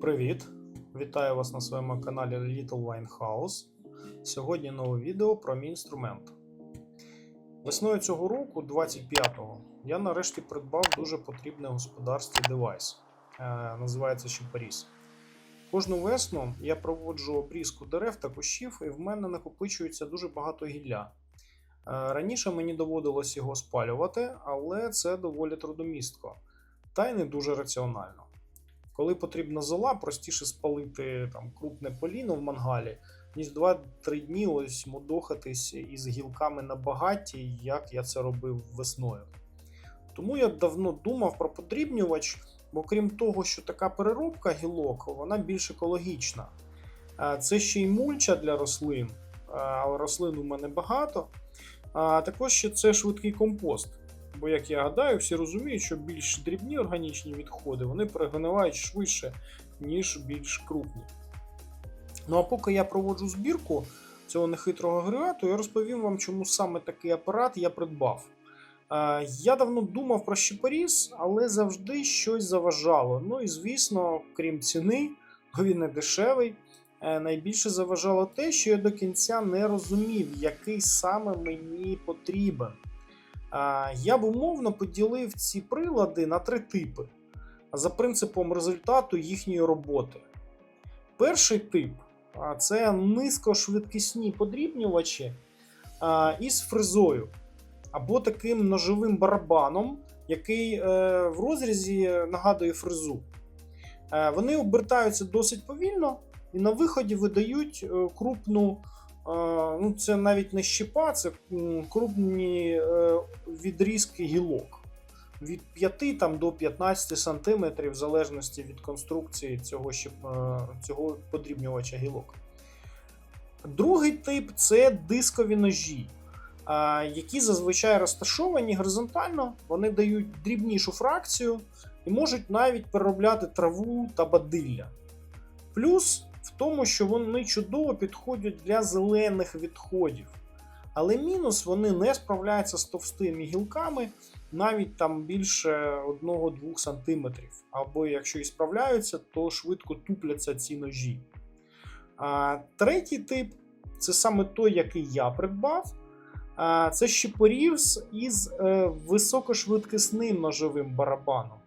Привіт! Вітаю вас на своєму каналі Little Wine House. Сьогодні нове відео про мій інструмент. Весною цього року, 25-го, я нарешті придбав дуже потрібний господарстві девайс. Е, називається Щепаріс. Кожну весну я проводжу обрізку дерев та кущів, і в мене накопичується дуже багато гілля. Е, раніше мені доводилось його спалювати, але це доволі трудомістко та й не дуже раціонально. Коли потрібна зола, простіше спалити там крупне поліно в мангалі, ніж 2-3 дні ось мудохатись із гілками на багатті, як я це робив весною. Тому я давно думав про подрібнювач, бо крім того, що така переробка гілок, вона більш екологічна. Це ще й мульча для рослин, а рослин у мене багато. А також ще це швидкий компост. Бо, як я гадаю, всі розуміють, що більш дрібні органічні відходи вони перегнивають швидше, ніж більш крупні. Ну а поки я проводжу збірку цього нехитрого агрегату, я розповім вам, чому саме такий апарат я придбав. Е, Я давно думав про щепоріз, але завжди щось заважало. Ну і звісно, крім ціни, бо він не дешевий. е, Найбільше заважало те, що я до кінця не розумів, який саме мені потрібен. А, Я б умовно поділив ці прилади на три типи за принципом результату їхньої роботи. Перший тип це низькошвидкісні подрібнювачі із фрезою або таким ножовим барабаном, який е, в розрізі нагадує фрезу. Е, Вони обертаються досить повільно і на виході видають е, крупну Е, ну, це навіть не щепа, це крупні е, відрізки гілок. Від 5 там, до 15 см, в залежності від конструкції цього, щеп, е, цього подрібнювача гілок. Другий тип це дискові ножі, які зазвичай розташовані горизонтально, вони дають дрібнішу фракцію і можуть навіть переробляти траву та бадилля. Плюс в тому, що вони чудово підходять для зелених відходів. Але мінус вони не справляються з товстими гілками навіть там більше 1-2 см. Або якщо і справляються, то швидко тупляться ці ножі. А, Третій тип це саме той, який я придбав. А, Це щепоріз із е, високошвидкісним ножовим барабаном.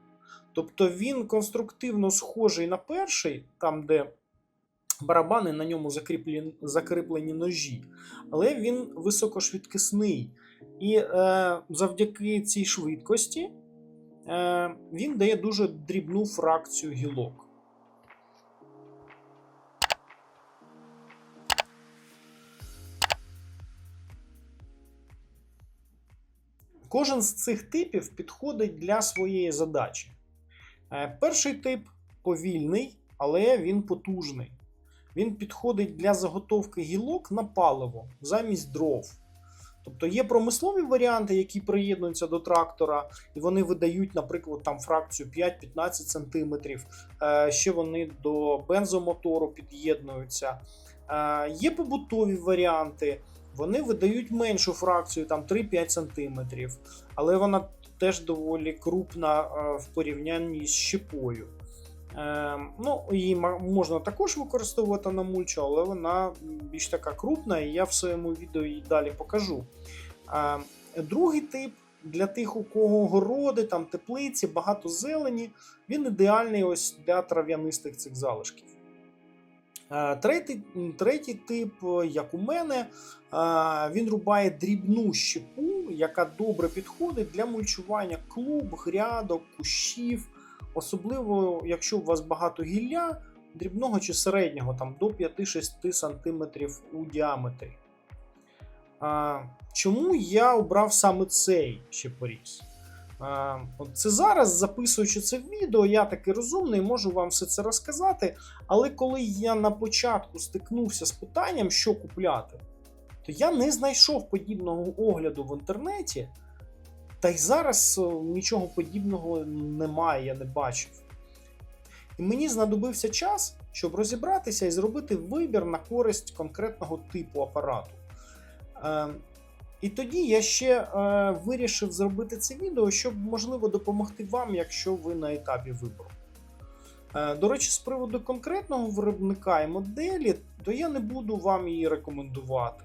Тобто він конструктивно схожий на перший, там, де барабани на ньому закріплені, закріплені ножі, але він високошвидкісний. І е, завдяки цій швидкості е, він дає дуже дрібну фракцію гілок. Кожен з цих типів підходить для своєї задачі. Е, перший тип повільний, але він потужний. Він підходить для заготовки гілок на паливо замість дров. Тобто є промислові варіанти, які приєднуються до трактора, і вони видають, наприклад, там фракцію 5-15 см. Е, Ще вони до бензомотору під'єднуються. Е, Є побутові варіанти, вони видають меншу фракцію, там 3-5 см, але вона теж доволі крупна е, в порівнянні з щепою. Е, ну, Її можна також використовувати на мульчу, але вона більш така крупна, і я в своєму відео її далі покажу. Е, другий тип для тих, у кого городи, там теплиці, багато зелені, він ідеальний ось для трав'янистих цих залишків. Е, Третій третій тип, як у мене, е, він рубає дрібну щепу, яка добре підходить для мульчування клуб, грядок, кущів. Особливо, якщо у вас багато гілля дрібного чи середнього, там до 5-6 см у діаметрі. А, Чому я обрав саме цей щепоріз? А, от Це зараз, записуючи це відео, я такий розумний, можу вам все це розказати. Але коли я на початку стикнувся з питанням, що купляти, то я не знайшов подібного огляду в інтернеті. Та й зараз нічого подібного немає, я не бачив. І мені знадобився час, щоб розібратися і зробити вибір на користь конкретного типу апарату. Е, і тоді я ще е, вирішив зробити це відео, щоб можливо допомогти вам, якщо ви на етапі вибору. Е, До речі, з приводу конкретного виробника і моделі, то я не буду вам її рекомендувати.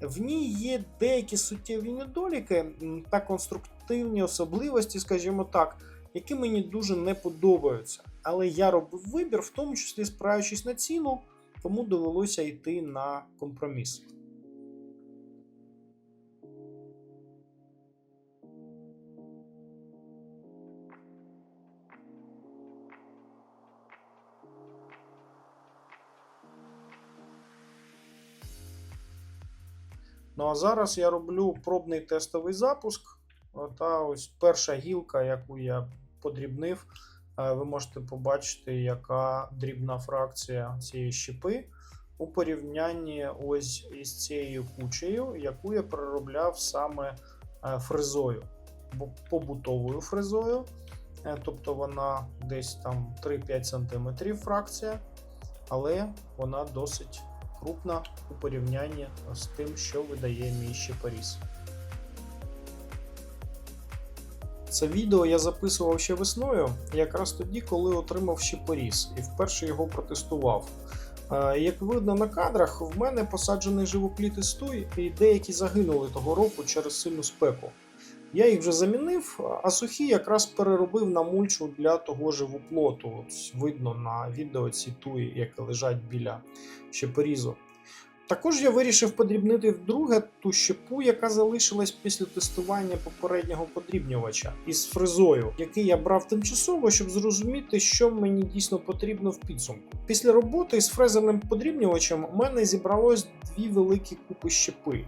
В ній є деякі суттєві недоліки та конструктивні особливості, скажімо так, які мені дуже не подобаються. Але я робив вибір, в тому числі спираючись на ціну, тому довелося йти на компроміс. Ну а зараз я роблю пробний тестовий запуск. Та ось перша гілка, яку я подрібнив, е, ви можете побачити, яка дрібна фракція цієї щепи у порівнянні ось із цією кучею, яку я переробляв саме е, фрезою, побутовою фрезою. Е, Тобто вона десь там 3-5 см фракція, але вона досить крупна у порівнянні з тим, що видає мій щепоріз. Це відео я записував ще весною, якраз тоді, коли отримав щепоріз і вперше його протестував. Е, Як видно на кадрах, в мене посаджений живопліт із туй, і деякі загинули того року через сильну спеку. Я їх вже замінив, а сухі якраз переробив на мульчу для того живоплоту. От видно на відео ці туї, які лежать біля щепорізу. Також я вирішив подрібнити вдруге ту щепу, яка залишилась після тестування попереднього подрібнювача із фрезою, який я брав тимчасово, щоб зрозуміти, що мені дійсно потрібно в підсумку. Після роботи з фрезерним подрібнювачем у мене зібралось дві великі купи щепи.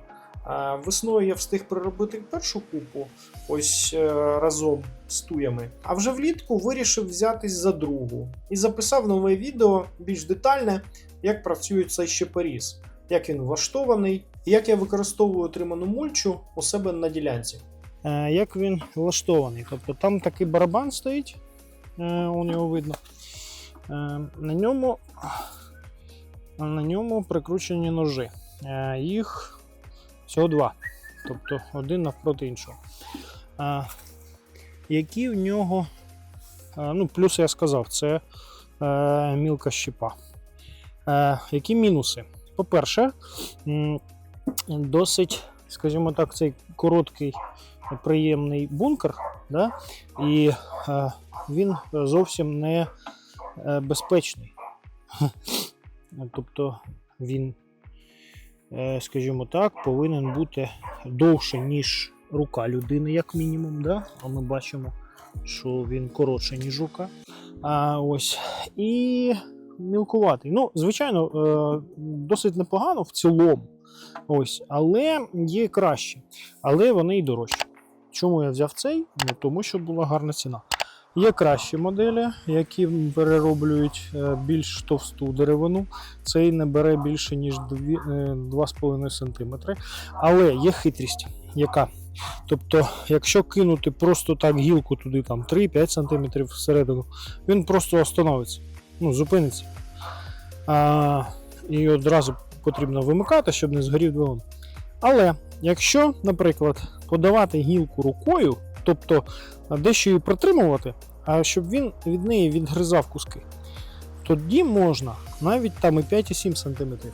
Е, Весною я встиг переробити першу купу, ось е, разом з туями. А вже влітку вирішив взятись за другу і записав нове відео більш детальне, як працює цей щепоріз як він влаштований, і як я використовую отриману мульчу у себе на ділянці. Е, як він влаштований. Тобто там такий барабан стоїть, е, он його видно. Е, на ньому, на ньому прикручені ножи. Е, їх всього два. Тобто один навпроти іншого. Е, які в нього. Е, ну, плюс я сказав, це е, мілка щепа. Е, які мінуси? По-перше, досить, скажімо так, цей короткий приємний бункер, да? і е, він зовсім не безпечний. Тобто він, скажімо так, повинен бути довше, ніж рука людини, як мінімум. Да? А ми бачимо, що він коротше, ніж рука. А, ось. І мілкуватий. Ну, звичайно, е, досить непогано в цілому. Ось, але є краще. Але вони й дорожчі. Чому я взяв цей? Ну, тому що була гарна ціна. Є кращі моделі, які перероблюють е, більш товсту деревину. Цей не бере більше, ніж е, 2,5 см. Але є хитрість, яка. Тобто, якщо кинути просто так гілку туди там 3-5 см всередину, він просто остановиться, ну, зупиниться. А, і одразу потрібно вимикати, щоб не згорів двигун. Але якщо, наприклад, подавати гілку рукою, тобто дещо її протримувати, а щоб він від неї відгризав куски, тоді можна навіть там і 5,7 см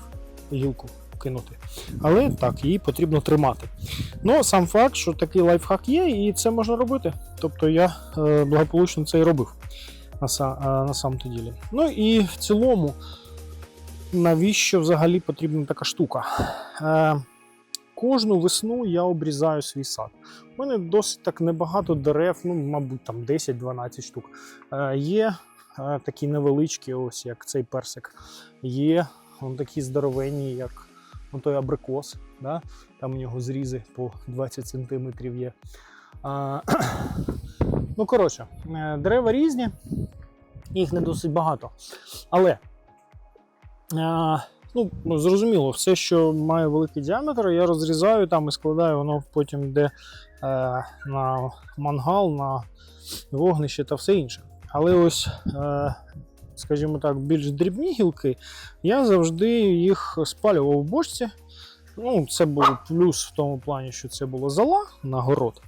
гілку кинути. Але так, її потрібно тримати. Ну, сам факт, що такий лайфхак є, і це можна робити. Тобто я е, благополучно це і робив на, на самом-то ділі. Ну і в цілому, навіщо взагалі потрібна така штука? Е, кожну весну я обрізаю свій сад. У мене досить так небагато дерев, ну, мабуть, там 10-12 штук. Е, є е, такі невеличкі, ось як цей персик. Є он такі здоровенні, як он той абрикос. Да? Там у нього зрізи по 20 см є. А, ну, коротше, е, дерева різні, їх не досить багато. Але а, ну, ну, зрозуміло, все, що має великий діаметр, я розрізаю там і складаю, воно потім йде е, на мангал, на вогнище та все інше. Але ось, е, скажімо так, більш дрібні гілки, я завжди їх спалював в бочці. Ну, це був плюс в тому плані, що це було зола на город.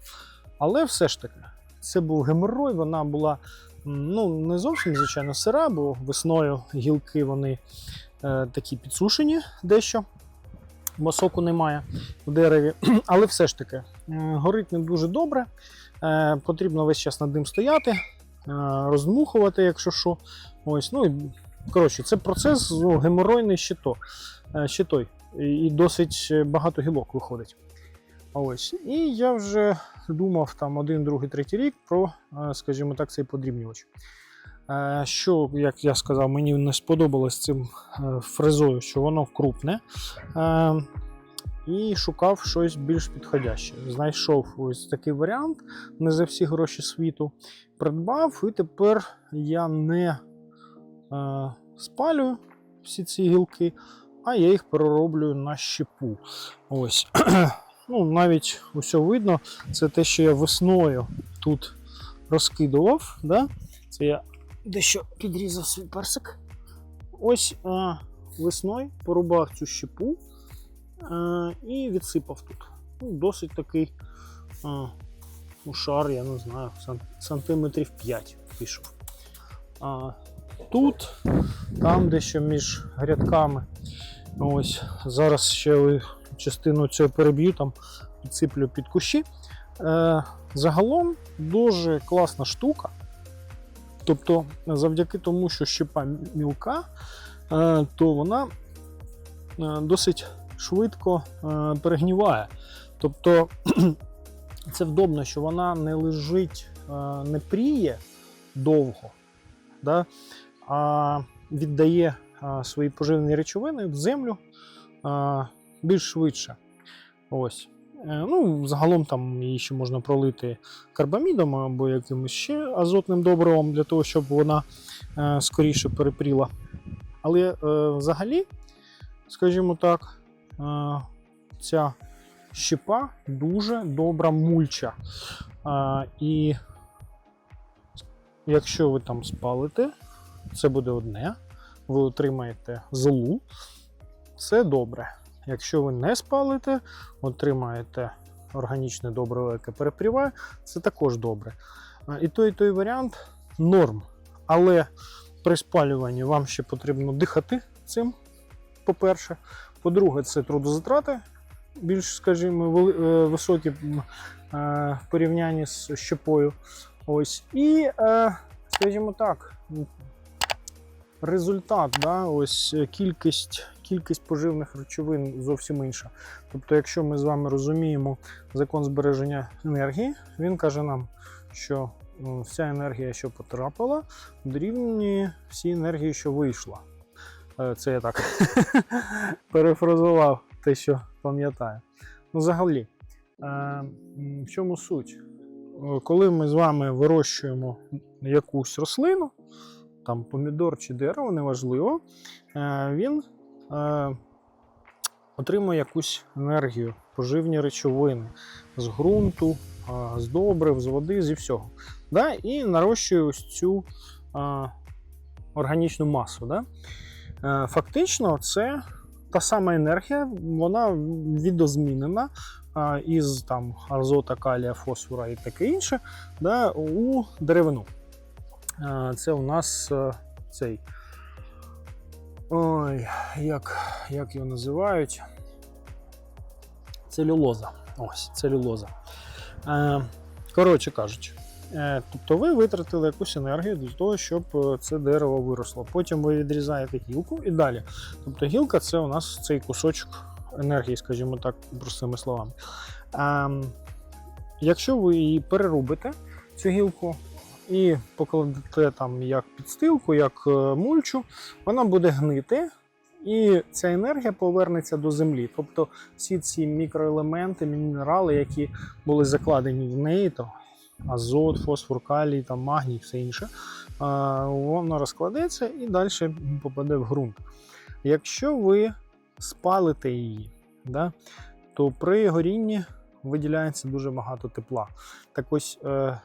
Але все ж таки, це був геморрой, вона була ну, не зовсім, звичайно, сира, бо весною гілки вони такі підсушені дещо, бо соку немає в дереві. Але все ж таки, е, горить не дуже добре. Е, потрібно весь час над ним стояти, е, роздмухувати, якщо що. Ось, ну, і, коротше, це процес ну, геморойний ще, то, е, ще той. І досить багато гілок виходить. Ось. І я вже думав там один, другий, третій рік про, е, скажімо так, цей подрібнювач. Е, Що, як я сказав, мені не сподобалось цим е, фрезою, що воно крупне. Е, І шукав щось більш підходяще. Знайшов ось такий варіант, не за всі гроші світу. Придбав, і тепер я не е, спалюю всі ці гілки, а я їх перероблюю на щепу. Ось. ну, навіть усе видно, це те, що я весною тут розкидував. Да? Це я дещо підрізав свій персик. Ось а, весною порубав цю щепу а, і відсипав тут. Ну, досить такий а, ну, шар, я не знаю, сантиметрів 5 пішов. А, тут, там дещо між грядками. Ось зараз ще частину цього переб'ю, там підсиплю під кущі. Е, загалом дуже класна штука. Тобто, завдяки тому, що щепа мілка, е, то вона е, досить швидко е, перегніває. Тобто це вдобно, що вона не лежить, не пріє довго, да, а віддає свої поживні речовини в землю більш швидше. Ось. Е, Ну, загалом там її ще можна пролити карбамідом або якимось ще азотним добривом для того, щоб вона е, скоріше перепріла. Але е, взагалі, скажімо так, ця щепа дуже добра мульча. І якщо ви там спалите, це буде одне, ви отримаєте золу, це добре. Якщо ви не спалите, отримаєте органічне добриво, яке перепріває, це також добре. І той, і той варіант норм. Але при спалюванні вам ще потрібно дихати цим, по-перше. По-друге, це трудозатрати більш, скажімо, е, високі е, в порівнянні з щепою. Ось. І, е, скажімо так, результат, да, ось е, кількість, кількість поживних речовин зовсім інша. Тобто, якщо ми з вами розуміємо закон збереження енергії, він каже нам, що вся енергія, що потрапила, дорівнює всій енергії, що вийшла. Е, Це я так перефразував те, що пам'ятаю. Ну, взагалі, е, в чому суть? Е, Коли ми з вами вирощуємо якусь рослину, там помідор чи дерево, неважливо, він е, отримує якусь енергію, поживні речовини з ґрунту, е, з добрив, з води, зі всього. Да? І нарощує ось цю е, органічну масу. Да? Е, Фактично, це та сама енергія, вона відозмінена е, із там, азота, калія, фосфора і таке інше да, у деревину. Е, Це у нас е, цей. Ой, як, як його називають? Целюлоза. Ось, целюлоза. Е, коротше кажучи, е, тобто ви витратили якусь енергію для того, щоб е, це дерево виросло. Потім ви відрізаєте гілку і далі. Тобто гілка це у нас цей кусочок енергії, скажімо так, простими словами. Е, якщо ви її перерубите, цю гілку, і покладете там як підстилку, як е, мульчу, вона буде гнити, і ця енергія повернеться до землі. Тобто всі ці мікроелементи, мінерали, які були закладені в неї, то азот, фосфор, калій, там, магній, все інше, воно розкладеться і далі попаде в ґрунт. Якщо ви спалите її, да, то при горінні виділяється дуже багато тепла. Так ось. Е,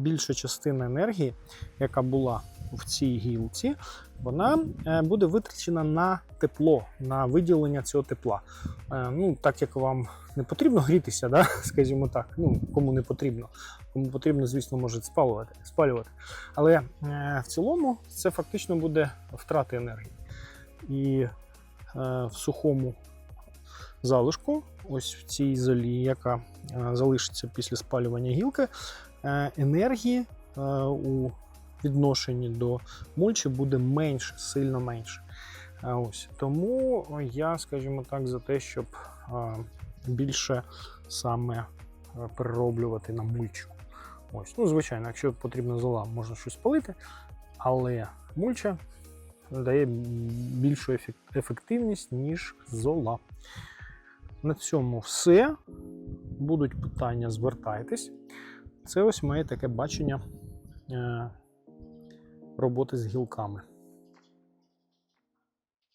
більша частина енергії, яка була в цій гілці, вона е, буде витрачена на тепло, на виділення цього тепла. Е, Ну, так як вам не потрібно грітися, да? скажімо так, ну кому не потрібно. Кому потрібно, звісно, може спалювати, спалювати. Але е, в цілому це фактично буде втрата енергії. І в сухому залишку, ось в цій золі, яка залишиться після спалювання гілки, енергії е, у відношенні до мульчі буде менше, сильно менше. Ось тому я, скажімо так, за те, щоб е, більше саме е, перероблювати на мульчу. Ось, ну, звичайно, якщо потрібна зола, можна щось палити, але мульча дає більшу ефективність, ніж зола. На цьому все. Будуть питання, звертайтесь. Це ось моє таке бачення е, роботи з гілками.